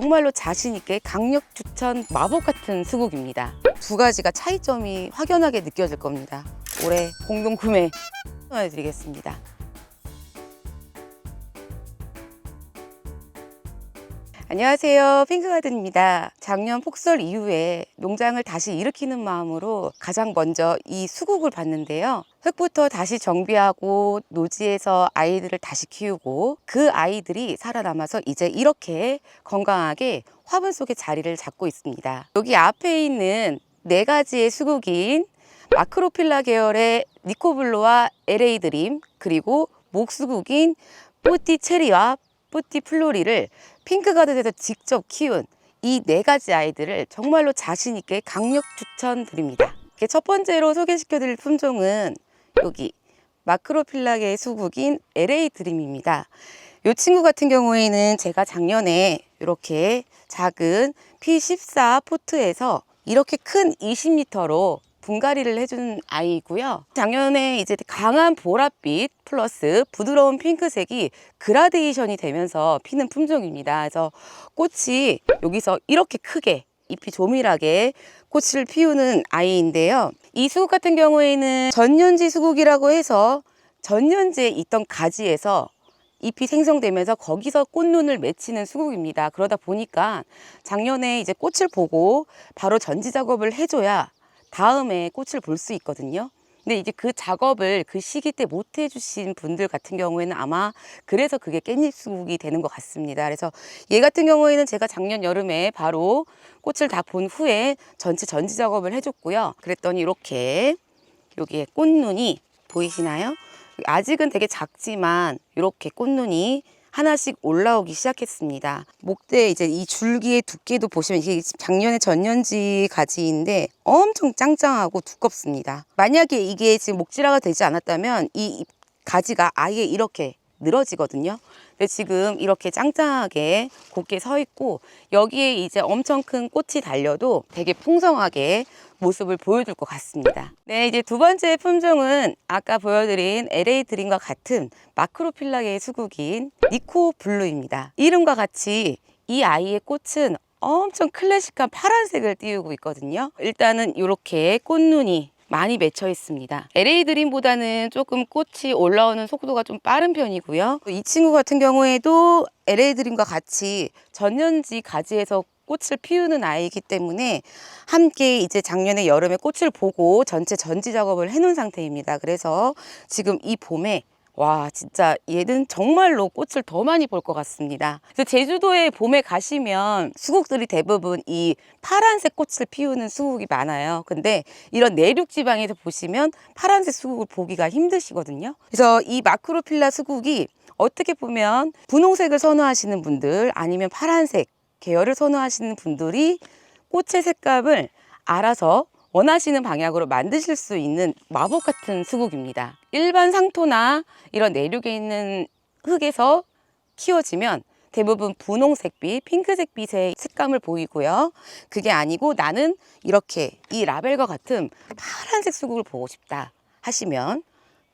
정말로 자신 있게 강력 추천 마법 같은 수국입니다. 두 가지가 차이점이 확연하게 느껴질 겁니다. 올해 공동 구매 추천해드리겠습니다. 안녕하세요. 핑크가든입니다. 작년 폭설 이후에 농장을 다시 일으키는 마음으로 가장 먼저 이 수국을 봤는데요. 흙부터 다시 정비하고 노지에서 아이들을 다시 키우고 그 아이들이 살아남아서 이제 이렇게 건강하게 화분 속에 자리를 잡고 있습니다. 여기 앞에 있는 네 가지의 수국인 마크로필라 계열의 니코블루와 LA 드림 그리고 목수국인 뽀띠 체리와 뽀띠 플로리를 핑크가든에서 직접 키운 이 네 가지 아이들을 정말로 자신 있게 강력 추천드립니다. 첫 번째로 소개시켜 드릴 품종은 여기 마크로필라계의 수국인 LA 드림입니다. 이 친구 같은 경우에는 제가 작년에 이렇게 작은 P14 포트에서 이렇게 큰 20m로 분갈이를 해준 아이고요. 작년에 이제 강한 보랏빛 플러스 부드러운 핑크색이 그라데이션이 되면서 피는 품종입니다. 그래서 꽃이 여기서 이렇게 크게 잎이 조밀하게 꽃을 피우는 아이인데요. 이 수국 같은 경우에는 전년지 수국이라고 해서 전년지에 있던 가지에서 잎이 생성되면서 거기서 꽃눈을 맺히는 수국입니다. 그러다 보니까 작년에 이제 꽃을 보고 바로 전지 작업을 해줘야 다음에 꽃을 볼 수 있거든요. 근데 이제 그 작업을 그 시기 때 못 해주신 분들 같은 경우에는 아마 그래서 그게 깻잎 수국이 되는 것 같습니다. 그래서 얘 같은 경우에는 제가 작년 여름에 바로 꽃을 다 본 후에 전체 전지 작업을 해줬고요. 그랬더니 이렇게 여기에 꽃눈이 보이시나요? 아직은 되게 작지만 이렇게 꽃눈이 하나씩 올라오기 시작했습니다. 목대 이제 이 줄기의 두께도 보시면 이게 작년에 전년지 가지인데 엄청 짱짱하고 두껍습니다. 만약에 이게 지금 목질화가 되지 않았다면 이 가지가 아예 이렇게 늘어지거든요. 근데 지금 이렇게 짱짱하게 곱게 서 있고 여기에 이제 엄청 큰 꽃이 달려도 되게 풍성하게 모습을 보여줄 것 같습니다. 네, 이제 두 번째 품종은 아까 보여드린 LA 드림과 같은 마크로필라계의 수국인 니코 블루입니다. 이름과 같이 이 아이의 꽃은 엄청 클래식한 파란색을 띄우고 있거든요. 일단은 이렇게 꽃눈이 많이 맺혀 있습니다. LA 드림보다는 조금 꽃이 올라오는 속도가 좀 빠른 편이고요. 이 친구 같은 경우에도 LA 드림과 같이 전년지 가지에서 꽃을 피우는 아이이기 때문에 함께 이제 작년에 여름에 꽃을 보고 전체 전지 작업을 해놓은 상태입니다. 그래서 지금 이 봄에 와 진짜 얘는 정말로 꽃을 더 많이 볼 것 같습니다. 그래서 제주도에 봄에 가시면 수국들이 대부분 이 파란색 꽃을 피우는 수국이 많아요. 근데 이런 내륙 지방에서 보시면 파란색 수국을 보기가 힘드시거든요. 그래서 이 마크로필라 수국이 어떻게 보면 분홍색을 선호하시는 분들 아니면 파란색 계열을 선호하시는 분들이 꽃의 색감을 알아서 원하시는 방향으로 만드실 수 있는 마법 같은 수국입니다. 일반 상토나 이런 내륙에 있는 흙에서 키워지면 대부분 분홍색빛, 핑크색빛의 색감을 보이고요. 그게 아니고 나는 이렇게 이 라벨과 같은 파란색 수국을 보고 싶다 하시면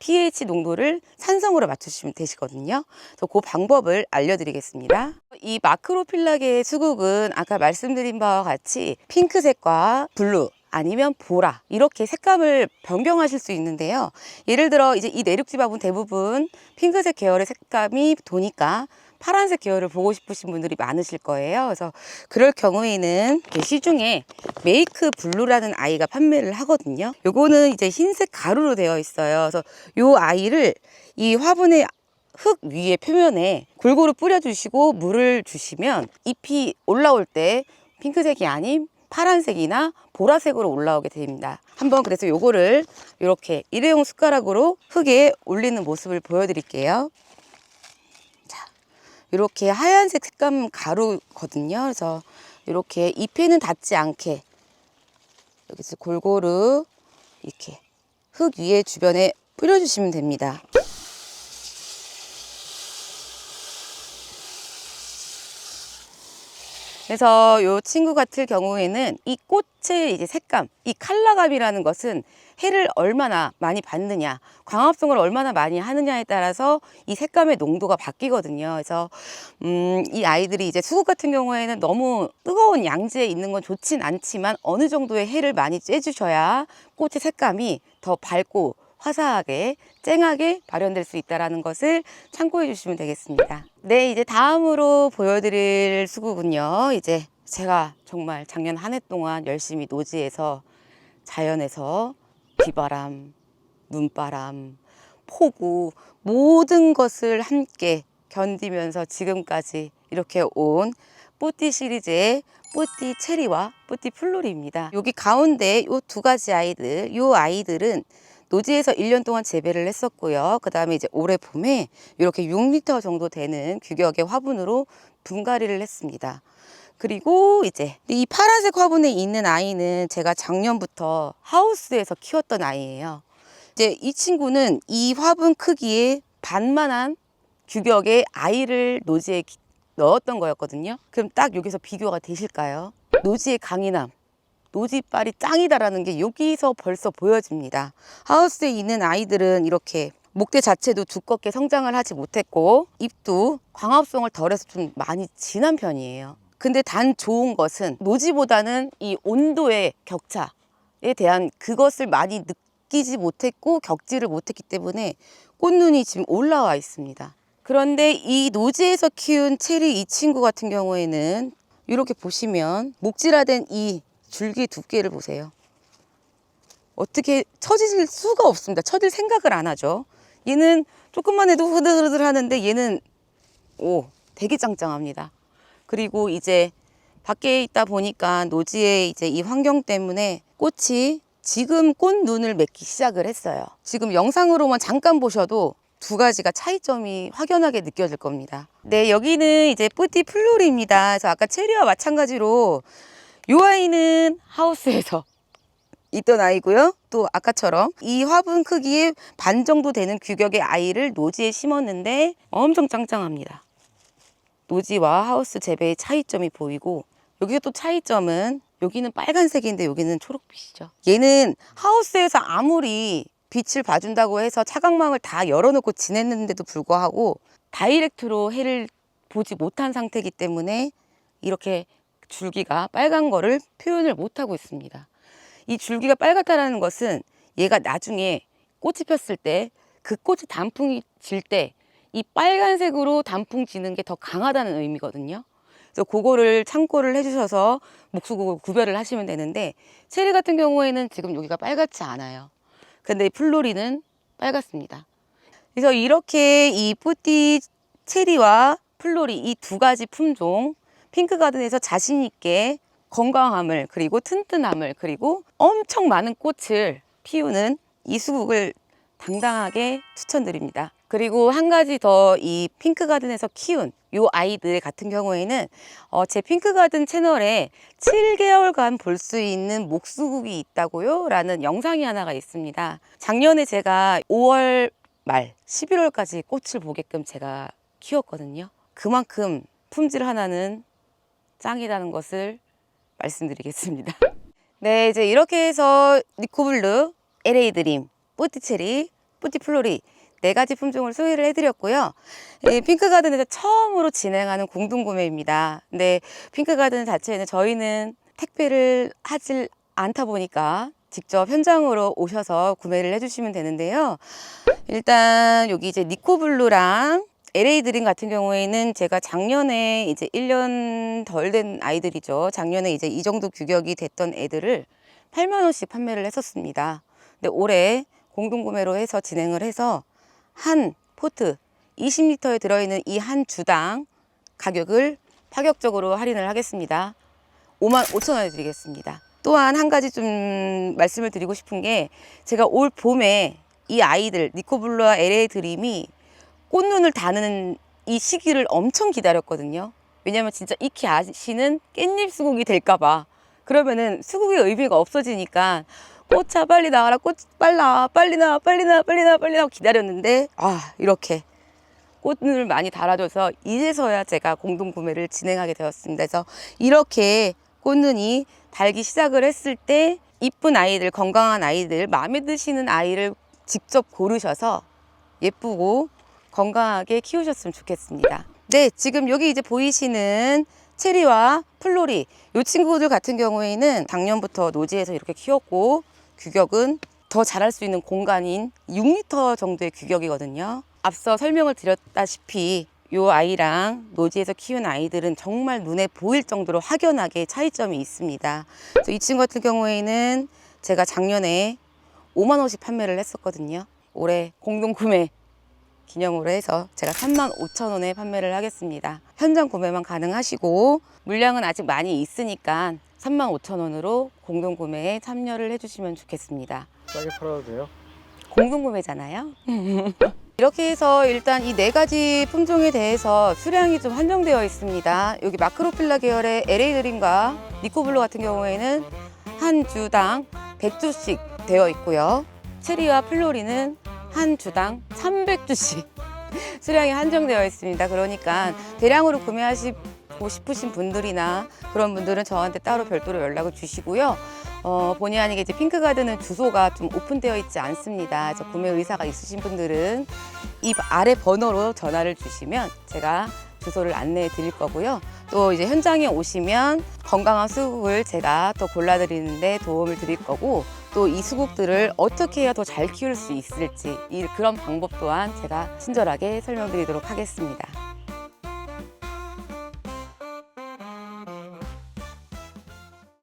pH 농도를 산성으로 맞추시면 되시거든요. 그래서 그 방법을 알려드리겠습니다. 이 마크로필라계의 수국은 아까 말씀드린 바와 같이 핑크색과 블루 아니면 보라 이렇게 색감을 변경하실 수 있는데요. 예를 들어 이제 이 내륙 지방은 대부분 핑크색 계열의 색감이 도니까 파란색 계열을 보고 싶으신 분들이 많으실 거예요. 그래서 그럴 경우에는 이렇게 시중에 메이크 블루라는 아이가 판매를 하거든요. 요거는 이제 흰색 가루로 되어 있어요. 그래서 요 아이를 이 화분에 흙 위에 표면에 골고루 뿌려주시고 물을 주시면 잎이 올라올 때 핑크색이 아닌 파란색이나 보라색으로 올라오게 됩니다. 한번 그래서 요거를 이렇게 일회용 숟가락으로 흙에 올리는 모습을 보여드릴게요. 자, 이렇게 하얀색 색감 가루거든요. 그래서 이렇게 잎에는 닿지 않게 여기서 골고루 이렇게 흙 위에 주변에 뿌려주시면 됩니다. 그래서 이 친구 같은 경우에는 이 꽃의 이제 색감, 이 컬러감이라는 것은 해를 얼마나 많이 받느냐, 광합성을 얼마나 많이 하느냐에 따라서 이 색감의 농도가 바뀌거든요. 그래서 음, 이 아이들이 이제 수국 같은 경우에는 너무 뜨거운 양지에 있는 건 좋진 않지만 어느 정도의 해를 많이 쬐주셔야 꽃의 색감이 더 밝고 화사하게 쨍하게 발현될 수 있다는 것을 참고해 주시면 되겠습니다. 네, 이제 다음으로 보여드릴 수국은요. 이제 제가 정말 작년 한 해 동안 열심히 노지에서 자연에서 비바람, 눈바람, 폭우 모든 것을 함께 견디면서 지금까지 이렇게 온 뿌띠 시리즈의 뿌띠 체리와 뿌띠 플로리입니다. 여기 가운데 이 두 가지 아이들, 이 아이들은 노지에서 1년 동안 재배를 했었고요. 그 다음에 이제 올해 봄에 이렇게 6리터 정도 되는 규격의 화분으로 분갈이를 했습니다. 그리고 이제 이 파란색 화분에 있는 아이는 제가 작년부터 하우스에서 키웠던 아이예요. 이제 이 친구는 이 화분 크기의 반만한 규격의 아이를 노지에 기- 넣었던 거였거든요. 그럼 딱 여기서 비교가 되실까요? 노지의 강인함, 노지빨이 짱이다라는 게 여기서 벌써 보여집니다. 하우스에 있는 아이들은 이렇게 목대 자체도 두껍게 성장을 하지 못했고 잎도 광합성을 덜해서 좀 많이 진한 편이에요. 근데 단 좋은 것은 노지보다는 이 온도의 격차에 대한 그것을 많이 느끼지 못했고 겪지를 못했기 때문에 꽃눈이 지금 올라와 있습니다. 그런데 이 노지에서 키운 체리 이 친구 같은 경우에는 이렇게 보시면 목질화된 이 줄기 두께를 보세요. 어떻게 처질 수가 없습니다. 처질 생각을 안 하죠. 얘는 조금만 해도 흐들흐들 하는데 얘는 오 되게 짱짱합니다. 그리고 이제 밖에 있다 보니까 노지의 이제 이 환경 때문에 꽃이 지금 꽃 눈을 맺기 시작을 했어요. 지금 영상으로만 잠깐 보셔도 두 가지가 차이점이 확연하게 느껴질 겁니다. 네, 여기는 이제 뿌띠 플로리입니다. 그래서 아까 체리와 마찬가지로 이 아이는 하우스에서 있던 아이고요. 또 아까처럼 이 화분 크기의 반 정도 되는 규격의 아이를 노지에 심었는데 엄청 짱짱합니다. 노지와 하우스 재배의 차이점이 보이고 여기서 또 차이점은 여기는 빨간색인데 여기는 초록빛이죠. 얘는 하우스에서 아무리 빛을 봐준다고 해서 차광망을 다 열어놓고 지냈는데도 불구하고 다이렉트로 해를 보지 못한 상태이기 때문에 이렇게 줄기가 빨간 거를 표현을 못하고 있습니다. 이 줄기가 빨갛다라는 것은 얘가 나중에 꽃이 폈을 때 그 꽃이 단풍이 질 때 이 빨간색으로 단풍 지는 게 더 강하다는 의미거든요. 그래서 그거를 참고를 해주셔서 목수국을 구별을 하시면 되는데 체리 같은 경우에는 지금 여기가 빨갛지 않아요. 근데 플로리는 빨갛습니다. 그래서 이렇게 이 뿌띠 체리와 플로리 이 두 가지 품종 핑크 가든에서 자신 있게 건강함을 그리고 튼튼함을 그리고 엄청 많은 꽃을 피우는 이 수국을 당당하게 추천드립니다. 그리고 한 가지 더 이 핑크 가든에서 키운 요 아이들 같은 경우에는 어, 제 핑크 가든 채널에 7개월간 볼 수 있는 목수국이 있다고요 라는 영상이 하나가 있습니다. 작년에 제가 5월 말 11월까지 꽃을 보게끔 제가 키웠거든요. 그만큼 품질 하나는 짱이라는 것을 말씀드리겠습니다. 네, 이제 이렇게 해서 니코블루, LA 드림, 뿌띠체리, 뿌띠플로리 네 가지 품종을 소개를 해드렸고요. 이 핑크가든에서 처음으로 진행하는 공동구매입니다. 근데 핑크가든 자체는 저희는 택배를 하질 않다 보니까 직접 현장으로 오셔서 구매를 해주시면 되는데요. 일단 여기 이제 니코블루랑 LA 드림 같은 경우에는 제가 작년에 이제 1년 덜 된 아이들이죠. 작년에 이제 이 정도 규격이 됐던 애들을 8만 원씩 판매를 했었습니다. 근데 올해 공동구매로 해서 진행을 해서 한 포트 20리터에 들어있는 이 한 주당 가격을 파격적으로 할인을 하겠습니다. 5만 5천 원에 드리겠습니다. 또한 한 가지 좀 말씀을 드리고 싶은 게 제가 올 봄에 이 아이들 니코블루와 LA 드림이 꽃눈을 다는 이 시기를 엄청 기다렸거든요. 왜냐면 진짜 익히 아시는 깻잎 수국이 될까봐. 그러면은 수국의 의미가 없어지니까 꽃차 빨리 나와라 꽃 나와 빨리 나와 빨리 나와 빨리 나와 빨리 나와 기다렸는데 아 이렇게 꽃을 많이 달아줘서 이제서야 제가 공동 구매를 진행하게 되었습니다. 그래서 이렇게 꽃눈이 달기 시작을 했을 때 이쁜 아이들, 건강한 아이들, 마음에 드시는 아이를 직접 고르셔서 예쁘고 건강하게 키우셨으면 좋겠습니다. 네, 지금 여기 이제 보이시는 체리와 플로리 이 친구들 같은 경우에는 작년부터 노지에서 이렇게 키웠고 규격은 더 자랄 수 있는 공간인 6리터 정도의 규격이거든요. 앞서 설명을 드렸다시피 이 아이랑 노지에서 키운 아이들은 정말 눈에 보일 정도로 확연하게 차이점이 있습니다. 이 친구 같은 경우에는 제가 작년에 5만 원씩 판매를 했었거든요. 올해 공동 구매 기념으로 해서 제가 3만 5천 원에 판매를 하겠습니다. 현장 구매만 가능하시고 물량은 아직 많이 있으니까 3만 5천 원으로 공동 구매에 참여를 해주시면 좋겠습니다. 싸게 팔아도 돼요? 공동 구매잖아요. 이렇게 해서 일단 이 네 가지 품종에 대해서 수량이 좀 한정되어 있습니다. 여기 마크로필라 계열의 LA 드림과 니코블루 같은 경우에는 한 주당 100주씩 되어 있고요. 체리와 플로리는 한 주당 300주씩 수량이 한정되어 있습니다. 그러니까 대량으로 구매하시고 싶으신 분들이나 그런 분들은 저한테 따로 별도로 연락을 주시고요. 어, 본의 아니게 이제 핑크가드는 주소가 좀 오픈되어 있지 않습니다. 그래서 구매 의사가 있으신 분들은 이 아래 번호로 전화를 주시면 제가 주소를 안내해 드릴 거고요. 또 이제 현장에 오시면 건강한 수국을 제가 또 골라드리는데 도움을 드릴 거고 또 이 수국들을 어떻게 해야 더 잘 키울 수 있을지 이 그런 방법 또한 제가 친절하게 설명드리도록 하겠습니다.